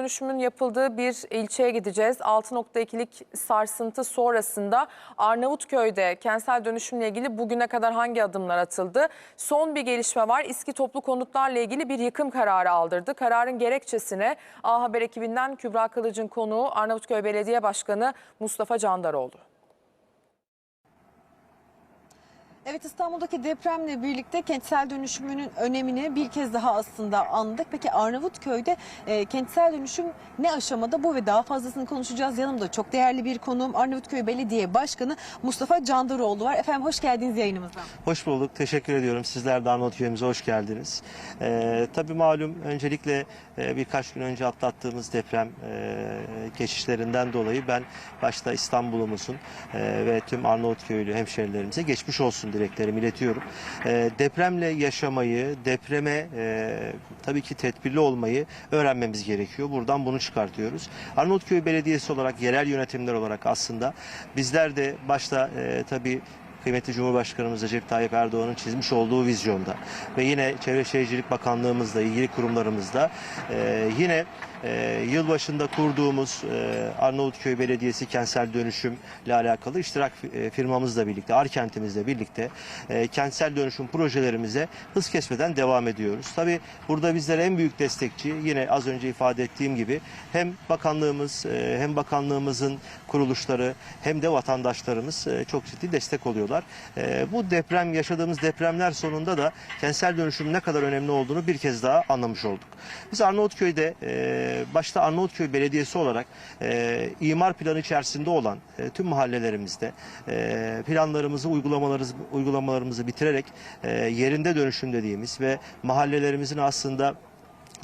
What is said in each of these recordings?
Dönüşümün yapıldığı bir ilçeye gideceğiz. 6.2'lik sarsıntı sonrasında Arnavutköy'de kentsel dönüşümle ilgili bugüne kadar hangi adımlar atıldı? Son bir gelişme var. İSKİ toplu konutlarla ilgili bir yıkım kararı aldırdı. Kararın gerekçesine A Haber ekibinden Kübra Kılıç'ın konuğu Arnavutköy Belediye Başkanı Mustafa Candaroğlu. Evet İstanbul'daki depremle birlikte kentsel dönüşümünün önemini bir kez daha aslında anladık. Peki Arnavutköy'de e, kentsel dönüşüm ne aşamada bu ve daha fazlasını konuşacağız. Yanımda çok değerli bir konuğum Arnavutköy Belediye Başkanı Mustafa Candaroğlu var. Efendim hoş geldiniz yayınımıza. Hoş bulduk. Teşekkür ediyorum. Sizler de Arnavutköy'ümüze hoş geldiniz. Ee, tabii malum öncelikle e, birkaç gün önce atlattığımız deprem e, geçişlerinden dolayı ben başta İstanbul'umuzun e, ve tüm Arnavutköylü hemşerilerimize geçmiş olsun dileklerimi iletiyorum. E, depremle yaşamayı, depreme e, tabii ki tedbirli olmayı öğrenmemiz gerekiyor. Buradan bunu çıkartıyoruz. Arnavutköy Belediyesi olarak, yerel yönetimler olarak aslında bizler de başta e, tabii kıymetli Cumhurbaşkanımız Recep Tayyip Erdoğan'ın çizmiş olduğu vizyonda ve yine Çevre Şehircilik Bakanlığımızla ilgili kurumlarımızda e, yine e, yılbaşında kurduğumuz e, Arnavutköy Belediyesi kentsel dönüşümle alakalı iştirak e, firmamızla birlikte, Arkentimizle birlikte e, kentsel dönüşüm projelerimize hız kesmeden devam ediyoruz. Tabi burada bizlere en büyük destekçi yine az önce ifade ettiğim gibi hem bakanlığımız e, hem bakanlığımızın kuruluşları hem de vatandaşlarımız e, çok ciddi destek oluyorlar. E, bu deprem yaşadığımız depremler sonunda da kentsel dönüşümün ne kadar önemli olduğunu bir kez daha anlamış olduk. Biz Arnavutköy'de e, başta Arnavutköy Belediyesi olarak e, imar planı içerisinde olan e, tüm mahallelerimizde e, planlarımızı uygulamalarımızı uygulamalarımızı bitirerek e, yerinde dönüşüm dediğimiz ve mahallelerimizin aslında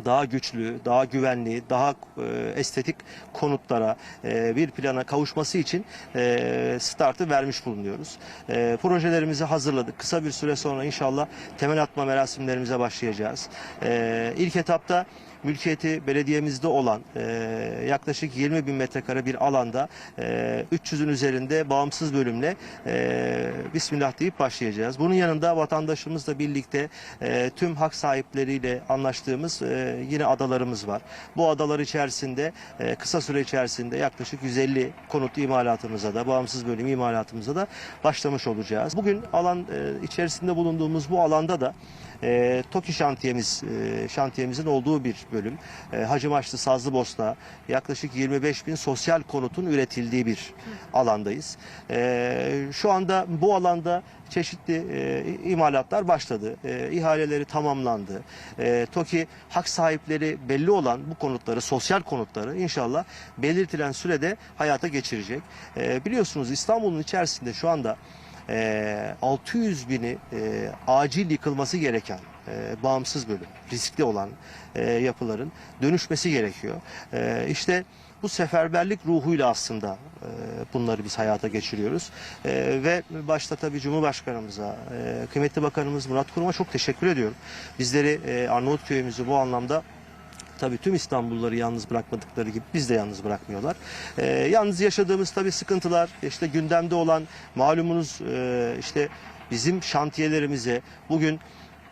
daha güçlü, daha güvenli, daha e, estetik konutlara e, bir plana kavuşması için e, startı vermiş bulunuyoruz. E, projelerimizi hazırladık. Kısa bir süre sonra inşallah temel atma merasimlerimize başlayacağız. E, ilk etapta mülkiyeti belediyemizde olan e, yaklaşık 20 bin metrekare bir alanda e, 300'ün üzerinde bağımsız bölümle e, Bismillah deyip başlayacağız. Bunun yanında vatandaşımızla birlikte e, tüm hak sahipleriyle anlaştığımız e, yine adalarımız var. Bu adalar içerisinde e, kısa süre içerisinde yaklaşık 150 konut imalatımıza da bağımsız bölüm imalatımıza da başlamış olacağız. Bugün alan e, içerisinde bulunduğumuz bu alanda da e, TOKİ şantiyemiz e, şantiyemizin olduğu bir bölüm. E, Hacı Maçlı Sazlıbosna yaklaşık 25 bin sosyal konutun üretildiği bir alandayız. E, şu anda bu alanda çeşitli e, imalatlar başladı. E, ihaleleri tamamlandı. E, TOKİ hak sahipleri belli olan bu konutları, sosyal konutları inşallah belirtilen sürede hayata geçirecek. E, biliyorsunuz İstanbul'un içerisinde şu anda e, 600 bini e, acil yıkılması gereken e, bağımsız bölüm, riskli olan e, yapıların dönüşmesi gerekiyor. E, işte bu seferberlik ruhuyla aslında e, bunları biz hayata geçiriyoruz. E, ve başta tabii Cumhurbaşkanımıza, e, kıymetli Bakanımız Murat Kurum'a çok teşekkür ediyorum. Bizleri e, Arnavutköy'ümüzü bu anlamda Tabii tüm İstanbulluları yalnız bırakmadıkları gibi biz de yalnız bırakmıyorlar. Ee, yalnız yaşadığımız tabii sıkıntılar, işte gündemde olan malumunuz e, işte bizim şantiyelerimize bugün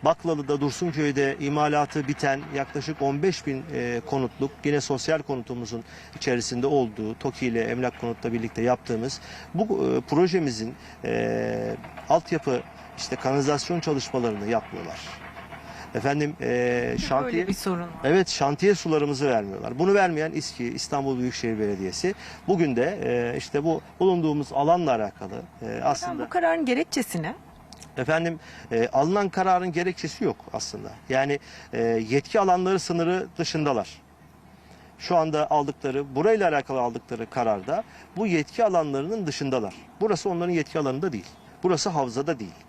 Baklalı'da Dursunköy'de imalatı biten yaklaşık 15 bin e, konutluk yine sosyal konutumuzun içerisinde olduğu TOKİ ile Emlak Konut'la birlikte yaptığımız bu e, projemizin e, altyapı işte kanalizasyon çalışmalarını yapmıyorlar. Efendim e, şantiye Böyle bir sorun var. Evet şantiye sularımızı vermiyorlar. Bunu vermeyen İSKİ İstanbul Büyükşehir Belediyesi. Bugün de e, işte bu bulunduğumuz alanla alakalı e, aslında bu kararın gerekçesi ne? efendim e, alınan kararın gerekçesi yok aslında. Yani e, yetki alanları sınırı dışındalar. Şu anda aldıkları, burayla alakalı aldıkları kararda bu yetki alanlarının dışındalar. Burası onların yetki alanında değil. Burası havzada değil.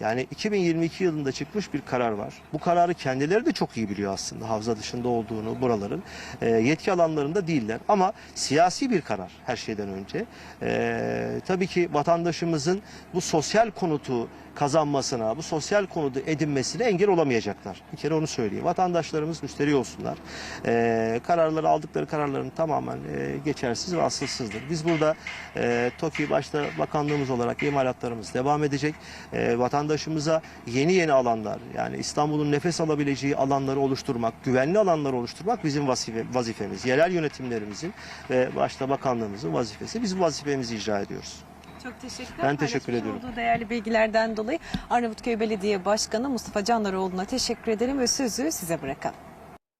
Yani 2022 yılında çıkmış bir karar var. Bu kararı kendileri de çok iyi biliyor aslında havza dışında olduğunu buraların. E, yetki alanlarında değiller ama siyasi bir karar her şeyden önce. E, tabii ki vatandaşımızın bu sosyal konutu kazanmasına, bu sosyal konuda edinmesine engel olamayacaklar. Bir kere onu söyleyeyim. Vatandaşlarımız müşteri olsunlar. Ee, kararları aldıkları kararların tamamen e, geçersiz ve asılsızdır. Biz burada e, TOKİ başta bakanlığımız olarak imalatlarımız devam edecek. E, vatandaşımıza yeni yeni alanlar yani İstanbul'un nefes alabileceği alanları oluşturmak, güvenli alanları oluşturmak bizim vazife, vazifemiz. Yerel yönetimlerimizin ve başta bakanlığımızın vazifesi. Biz bu vazifemizi icra ediyoruz. Çok teşekkürler. Ben teşekkür Paylaşmış ediyorum. olduğu değerli bilgilerden dolayı Arnavutköy Belediye Başkanı Mustafa Canlaroğlu'na teşekkür ederim ve sözü size bırakalım.